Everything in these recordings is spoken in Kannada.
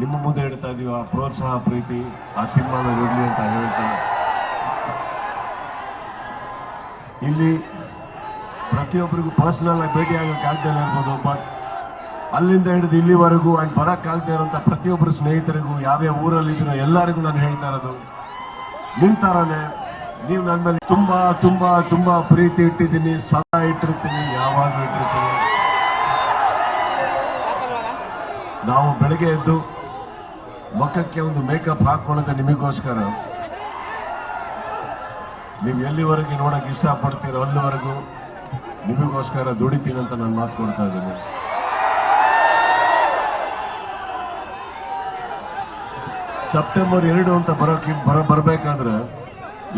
ನಿಮ್ಮ ಮುಂದೆ ಇಡ್ತಾ ಇದೀವಿ ಆ ಪ್ರೋತ್ಸಾಹ, ಪ್ರೀತಿ, ಆ ಸಿನಿಮಾ ಇರಲಿ ಅಂತ ಹೇಳ್ತಾ. ಇಲ್ಲಿ ಪ್ರತಿಯೊಬ್ಬರಿಗೂ ಪರ್ಸನಲ್ ಆಗಿ ಭೇಟಿ ಆಗೋಕೆ ಆಗದೆ ಇರ್ಬೋದು ಬಟ್ ಅಲ್ಲಿಂದ ಹಿಡಿದು ಇಲ್ಲಿವರೆಗೂ ಅಂಡ್ ಬರಕ್ಕಾಗದೆ ಇರೋಂಥ ಪ್ರತಿಯೊಬ್ಬರು ಸ್ನೇಹಿತರಿಗೂ, ಯಾವ್ಯಾವ ಊರಲ್ಲಿ ಇದ್ರು ಎಲ್ಲರಿಗೂ ನಾನು ಹೇಳ್ತಾ ಇರೋದು, ನಿಮ್ ಥರನೇ ನೀವು ನನ್ನ ಮೇಲೆ ತುಂಬಾ ತುಂಬಾ ತುಂಬಾ ಪ್ರೀತಿ ಇಟ್ಟಿದ್ದೀನಿ, ಸದಾ ಇಟ್ಟಿರ್ತೀನಿ, ಯಾವಾಗಲೂ ಇಟ್ಟಿರ್ತೀನಿ. ನಾವು ಬೆಳಗ್ಗೆ ಎದ್ದು ಮುಖಕ್ಕೆ ಒಂದು ಮೇಕಪ್ ಹಾಕೊಳ್ಳೋದು ನಿಮಗೋಸ್ಕರ. ನೀವು ಎಲ್ಲಿವರೆಗೆ ನೋಡಕ್ ಇಷ್ಟಪಡ್ತೀರೋ ಅಲ್ಲಿವರೆಗೂ ನಿಮಗೋಸ್ಕರ ದುಡಿತೀನಿ ಅಂತ ನಾನು ಮಾತು ಕೊಡ್ತಾ ಇದ್ದೀನಿ. ಸೆಪ್ಟೆಂಬರ್ ಎರಡು ಅಂತ ಬರೋಕೆ ಬರ ಬರಬೇಕಾದ್ರೆ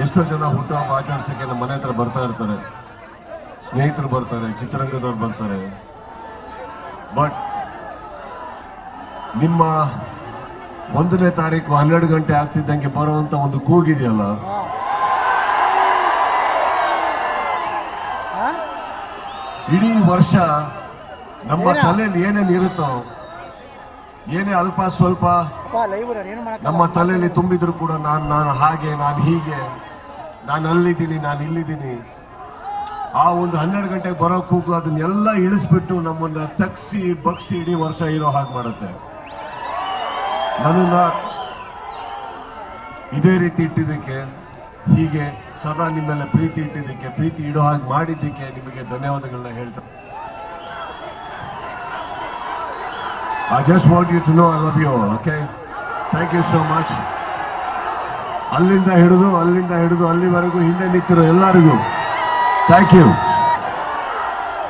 ಎಷ್ಟೋ ಜನ ಹುಟ್ಟುಹಬ್ಬ ಆಚರಿಸೋಕ್ಕೆ ನಮ್ಮ ಮನೆ ಹತ್ರ ಬರ್ತಾ ಇರ್ತಾರೆ. ಸ್ನೇಹಿತರು ಬರ್ತಾರೆ, ಚಿತ್ರರಂಗದವ್ರು ಬರ್ತಾರೆ. ಬಟ್ ನಿಮ್ಮ ಒಂದನೇ ತಾರೀಕು ಹನ್ನೆರಡು ಗಂಟೆ ಆಗ್ತಿದ್ದಂಗೆ ಬರುವಂತ ಒಂದು ಕೂಗಿದೆಯಲ್ಲ? ಇಡೀ ವರ್ಷ ನಮ್ಮ ತಲೆಯಲ್ಲಿ ಏನೇನು ಇರುತ್ತೋ ಏನೇ ಅಲ್ಪ ಸ್ವಲ್ಪ ನಮ್ಮ ತಲೆಯಲ್ಲಿ ತುಂಬಿದ್ರು ಕೂಡ ನಾನು ನಾನು ಹಾಗೆ ನಾನು ಹೀಗೆ ನಾನು ಅಲ್ಲಿದ್ದೀನಿ ನಾನು ಇಲ್ಲಿದ್ದೀನಿ. ಆ ಒಂದು ಹನ್ನೆರಡು ಗಂಟೆಗೆ ಬರೋ ಕೂಗು ಅದನ್ನೆಲ್ಲ ಇಳಿಸ್ಬಿಟ್ಟು ನಮ್ಮನ್ನ ತಗ್ಸಿ ಬಗ್ಸಿ ಇಡೀ ವರ್ಷ ಇರೋ ಹಾಗೆ ಮಾಡುತ್ತೆ. ನನ್ನನ್ನ ಇದೇ ರೀತಿ ಇಟ್ಟಿದ್ದಕ್ಕೆ ಹೀಗೆ ಸದಾ ನಿಮ್ಮೆಲ್ಲ ಪ್ರೀತಿ ಇಟ್ಟಿದ್ದಕ್ಕೆ, ಪ್ರೀತಿ ಇಡೋ ಹಾಗೆ ಮಾಡಿದ್ದಕ್ಕೆ ನಿಮಗೆ ಧನ್ಯವಾದಗಳನ್ನ ಹೇಳ್ತಾರೆ I just want you to know I love you okay thank you so much. ಅಲ್ಲಿಂದ ಹಿಡಿದು ಅಲ್ಲಿಂದ ಹಿಡಿದು, ಅಲ್ಲಿವರೆಗೂ ಹಿಂದೆ ನಿಂತಿರೋ ಎಲ್ಲರಿಗೂ thank you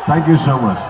thank you so much